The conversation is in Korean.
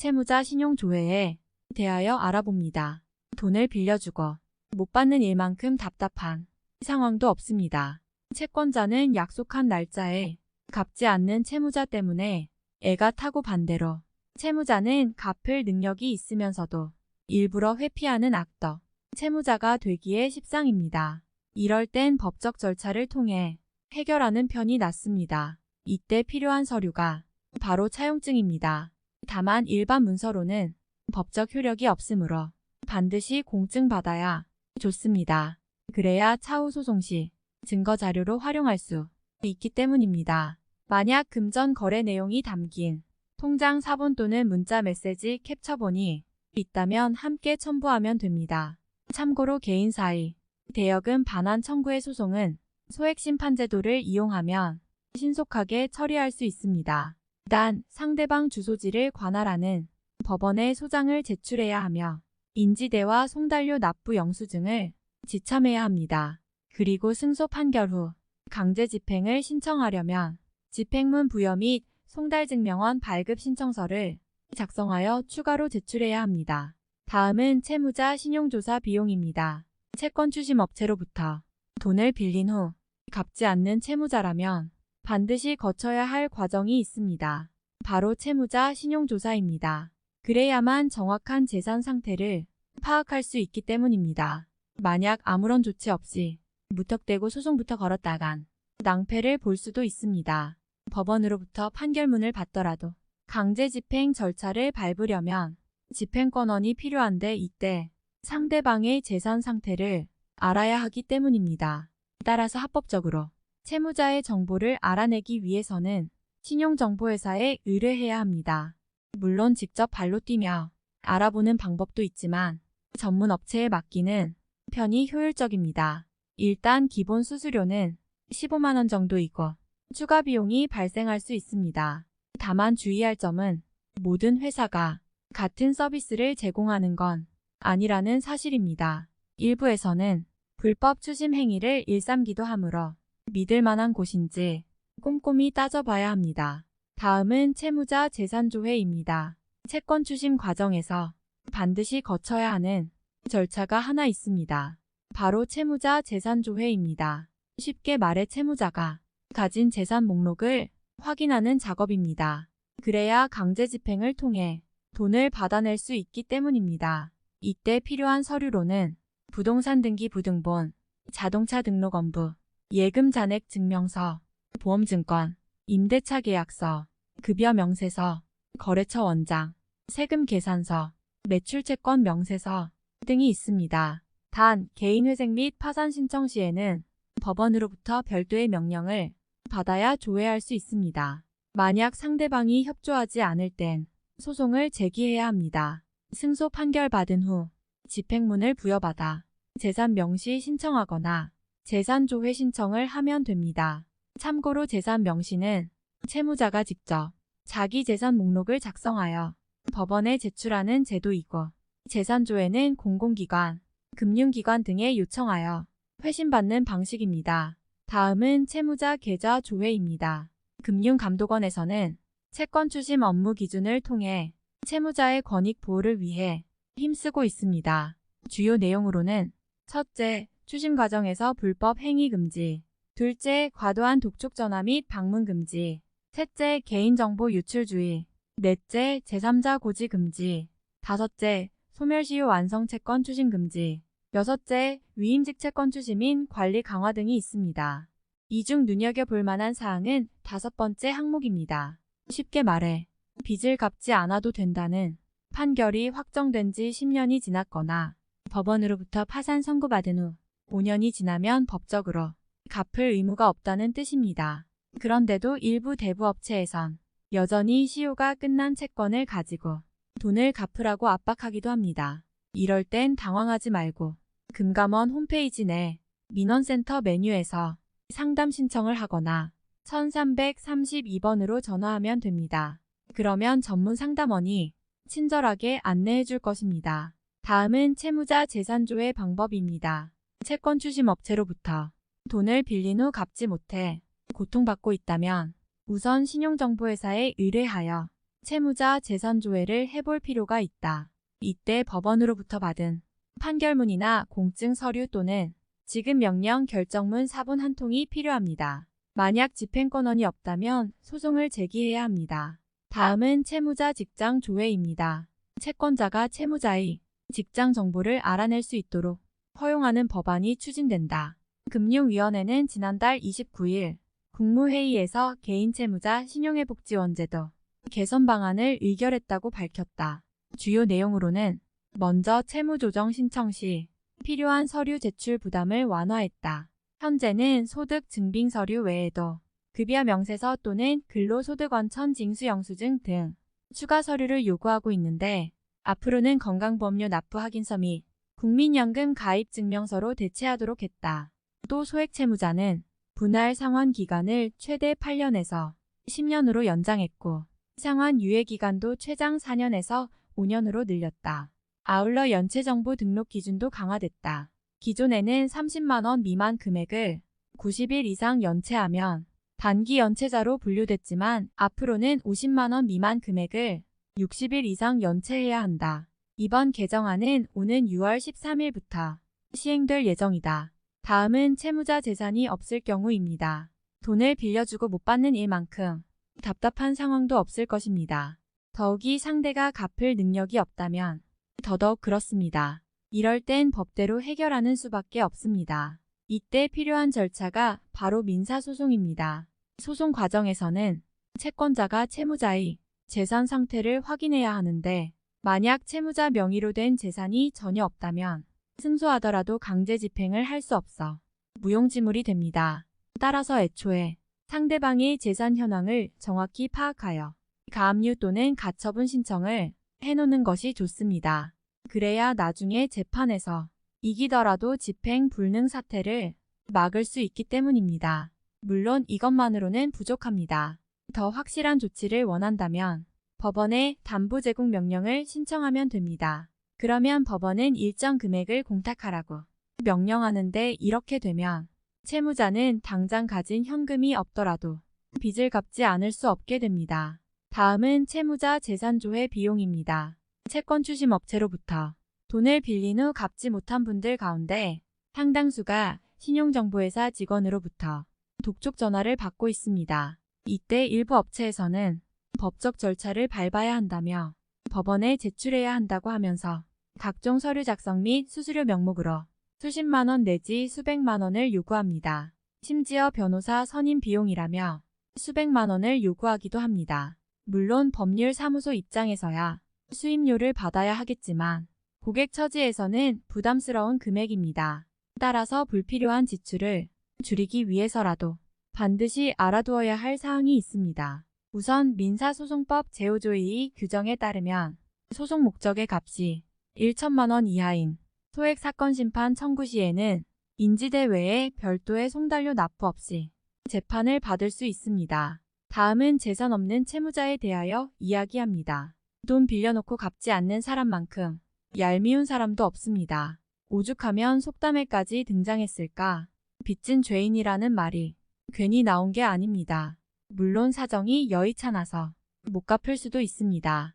채무자 신용조회에 대하여 알아봅니다. 돈을 빌려주고 못 받는 일만큼 답답한 상황도 없습니다. 채권자는 약속한 날짜에 갚지 않는 채무자 때문에 애가 타고 반대로 채무자는 갚을 능력이 있으면서도 일부러 회피하는 악덕 채무자가 되기에 십상입니다. 이럴 땐 법적 절차를 통해 해결하는 편이 낫습니다. 이때 필요한 서류가 바로 차용증입니다. 다만 일반 문서로는 법적 효력이 없으므로 반드시 공증받아야 좋습니다. 그래야 차후 소송 시 증거 자료로 활용할 수 있기 때문입니다. 만약 금전 거래 내용이 담긴 통장 사본 또는 문자 메시지 캡처본이 있다면 함께 첨부하면 됩니다. 참고로 개인 사이 대여금 반환 청구의 소송은 소액심판제도를 이용하면 신속하게 처리할 수 있습니다. 단 상대방 주소지를 관할하는 법원에 소장을 제출해야 하며 인지대와 송달료 납부 영수증을 지참해야 합니다. 그리고 승소 판결 후 강제 집행을 신청하려면 집행문 부여 및 송달 증명원 발급 신청서를 작성하여 추가로 제출해야 합니다. 다음은 채무자 신용조사 비용입니다. 채권 추심 업체로부터 돈을 빌린 후 갚지 않는 채무자라면 반드시 거쳐야 할 과정이 있습니다. 바로 채무자 신용조사입니다. 그래야만 정확한 재산 상태를 파악할 수 있기 때문입니다. 만약 아무런 조치 없이 무턱대고 소송부터 걸었다간 낭패를 볼 수도 있습니다. 법원으로부터 판결문을 받더라도 강제 집행 절차를 밟으려면 집행권원이 필요한데 이때 상대방의 재산 상태를 알아야 하기 때문입니다. 따라서 합법적으로 채무자의 정보를 알아내기 위해서는 신용정보회사에 의뢰해야 합니다. 물론 직접 발로 뛰며 알아보는 방법도 있지만 전문 업체에 맡기는 편이 효율적입니다. 일단 기본 수수료는 15만원 정도이고 추가 비용이 발생할 수 있습니다. 다만 주의할 점은 모든 회사가 같은 서비스를 제공하는 건 아니라는 사실입니다. 일부에서는 불법 추심 행위를 일삼기도 하므로 믿을 만한 곳인지 꼼꼼히 따져봐야 합니다. 다음은 채무자 재산조회입니다. 채권 추심 과정에서 반드시 거쳐야 하는 절차가 하나 있습니다. 바로 채무자 재산조회입니다. 쉽게 말해 채무자가 가진 재산 목록을 확인하는 작업입니다. 그래야 강제 집행을 통해 돈을 받아낼 수 있기 때문입니다. 이때 필요한 서류로는 부동산 등기 부등본, 자동차 등록원부, 예금 잔액 증명서, 보험증권, 임대차 계약서, 급여 명세서, 거래처 원장, 세금 계산서, 매출채권 명세서 등이 있습니다. 단 개인회생 및 파산 신청 시에는 법원으로부터 별도의 명령을 받아야 조회할 수 있습니다. 만약 상대방이 협조하지 않을 땐 소송을 제기해야 합니다. 승소 판결 받은 후 집행문을 부여받아 재산 명시 신청하거나 재산 조회 신청을 하면 됩니다. 참고로 재산 명시는 채무자가 직접 자기 재산 목록을 작성하여 법원에 제출하는 제도이고 재산 조회는 공공기관, 금융기관 등에 요청하여 회신받는 방식입니다. 다음은 채무자 계좌 조회입니다. 금융감독원에서는 채권 추심 업무 기준을 통해 채무자의 권익 보호를 위해 힘쓰고 있습니다. 주요 내용으로는 첫째, 추심 과정에서 불법 행위 금지 둘째, 과도한 독촉 전화 및 방문 금지 셋째, 개인정보 유출 주의 넷째, 제3자 고지 금지 다섯째, 소멸시효 완성 채권 추심 금지 여섯째, 위임직 채권 추심인 관리 강화 등이 있습니다. 이 중 눈여겨볼 만한 사항은 다섯 번째 항목입니다. 쉽게 말해 빚을 갚지 않아도 된다는 판결이 확정된 지 10년이 지났거나 법원으로부터 파산 선고받은 후 5년이 지나면 법적으로 갚을 의무가 없다는 뜻입니다. 그런데도 일부 대부업체에선 여전히 시효가 끝난 채권을 가지고 돈을 갚으라고 압박하기도 합니다. 이럴 땐 당황하지 말고 금감원 홈페이지 내 민원센터 메뉴에서 상담 신청을 하거나 1332번으로 전화하면 됩니다. 그러면 전문 상담원이 친절하게 안내해 줄 것입니다. 다음은 채무자 재산조회 방법입니다. 채권 추심 업체로부터 돈을 빌린 후 갚지 못해 고통받고 있다면 우선 신용정보회사에 의뢰하여 채무자 재산 조회를 해볼 필요가 있다. 이때 법원으로부터 받은 판결문이나 공증 서류 또는 지급 명령 결정문 사본 한 통이 필요합니다. 만약 집행권원이 없다면 소송을 제기해야 합니다. 다음은 채무자 직장 조회입니다. 채권자가 채무자의 직장 정보를 알아낼 수 있도록 허용하는 법안이 추진된다. 금융위원회는 지난달 29일 국무회의에서 개인 채무자 신용회복지원제도 개선 방안을 의결했다고 밝혔다. 주요 내용으로는 먼저 채무조정 신청 시 필요한 서류 제출 부담을 완화했다. 현재는 소득 증빙 서류 외에도 급여 명세서 또는 근로소득원천 징수 영수증 등 추가 서류를 요구하고 있는데 앞으로는 건강보험료 납부 확인서 및 국민연금 가입 증명서로 대체하도록 했다. 또 소액 채무자는 분할 상환 기간을 최대 8년에서 10년으로 연장했고 상환 유예 기간도 최장 4년에서 5년으로 늘렸다. 아울러 연체정보 등록 기준도 강화됐다. 기존에는 30만원 미만 금액을 90일 이상 연체하면 단기 연체자로 분류됐지만 앞으로는 50만원 미만 금액을 60일 이상 연체해야 한다. 이번 개정안은 오는 6월 13일부터 시행될 예정이다. 다음은 채무자 재산이 없을 경우입니다. 돈을 빌려주고 못 받는 일만큼 답답한 상황도 없을 것입니다. 더욱이 상대가 갚을 능력이 없다면 더더욱 그렇습니다. 이럴 땐 법대로 해결하는 수밖에 없습니다. 이때 필요한 절차가 바로 민사소송입니다. 소송 과정에서는 채권자가 채무자의 재산 상태를 확인해야 하는데 만약 채무자 명의로 된 재산이 전혀 없다면 승소하더라도 강제 집행을 할 수 없어 무용지물이 됩니다. 따라서 애초에 상대방의 재산 현황을 정확히 파악하여 가압류 또는 가처분 신청을 해놓는 것이 좋습니다. 그래야 나중에 재판에서 이기더라도 집행 불능 사태를 막을 수 있기 때문입니다. 물론 이것만으로는 부족합니다. 더 확실한 조치를 원한다면 법원에 담보 제공 명령을 신청하면 됩니다. 그러면 법원은 일정 금액을 공탁하라고 명령하는데 이렇게 되면 채무자는 당장 가진 현금이 없더라도 빚을 갚지 않을 수 없게 됩니다. 다음은 채무자 재산조회 비용입니다. 채권 추심 업체로부터 돈을 빌린 후 갚지 못한 분들 가운데 상당수가 신용정보회사 직원으로부터 독촉 전화를 받고 있습니다. 이때 일부 업체에서는 법적 절차를 밟아야 한다며 법원에 제출해야 한다고 하면서 각종 서류 작성 및 수수료 명목으로 수십만 원 내지 수백만 원을 요구합니다. 심지어 변호사 선임 비용이라며 수백만 원을 요구하기도 합니다. 물론 법률 사무소 입장에서야 수임료를 받아야 하겠지만 고객 처지에서는 부담스러운 금액입니다. 따라서 불필요한 지출을 줄이기 위해서라도 반드시 알아두어야 할 사항이 있습니다. 우선 민사소송법 제5조2 규정에 따르면 소송 목적의 값이 1천만 원 이하인 소액 사건 심판 청구 시에는 인지대 외에 별도의 송달료 납부 없이 재판을 받을 수 있습니다. 다음은 재산 없는 채무자에 대하여 이야기합니다. 돈 빌려놓고 갚지 않는 사람만큼 얄미운 사람도 없습니다. 오죽하면 속담에까지 등장했을까? 빚진 죄인이라는 말이 괜히 나온 게 아닙니다. 물론 사정이 여의찮아서 못 갚을 수도 있습니다.